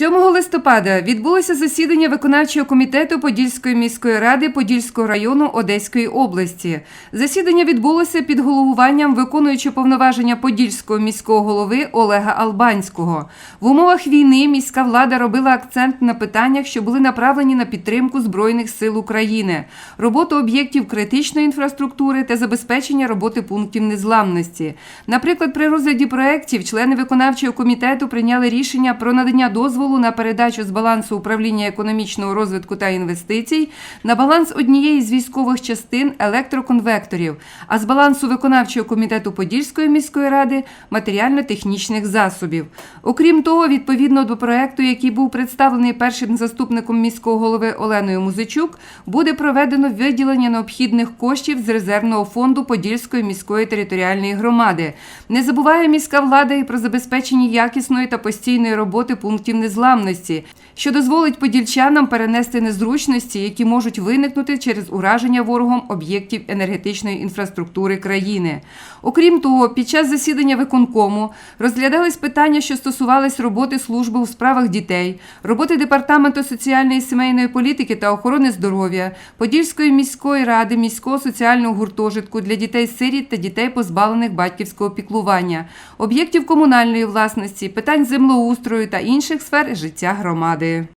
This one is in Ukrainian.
7 листопада відбулося засідання виконавчого комітету Подільської міської ради Подільського району Одеської області. Засідання відбулося під головуванням виконуючого повноваження Подільського міського голови Олега Албанського. В умовах війни міська влада робила акцент на питаннях, що були направлені на підтримку Збройних сил України, роботу об'єктів критичної інфраструктури та забезпечення роботи пунктів незламності. Наприклад, при розгляді проєктів члени виконавчого комітету прийняли рішення про надання дозволу на передачу з балансу управління економічного розвитку та інвестицій на баланс однієї з військових частин електроконвекторів, а з балансу виконавчого комітету Подільської міської ради матеріально-технічних засобів. Окрім того, відповідно до проекту, який був представлений першим заступником міського голови Оленою Музичук, буде проведено виділення необхідних коштів з резервного фонду Подільської міської територіальної громади. Не забуває міська влада і про забезпечення якісної та постійної роботи пунктів незламності, незламності що дозволить подільчанам перенести незручності, які можуть виникнути через ураження ворогом об'єктів енергетичної інфраструктури країни. Окрім того, під час засідання виконкому розглядались питання, що стосувались роботи служби у справах дітей, роботи департаменту соціальної і сімейної політики та охорони здоров'я, Подільської міської ради, міського соціального гуртожитку для дітей-сиріт та дітей, позбавлених батьківського піклування, об'єктів комунальної власності, питань землеустрою та інших сфер життя громади. labai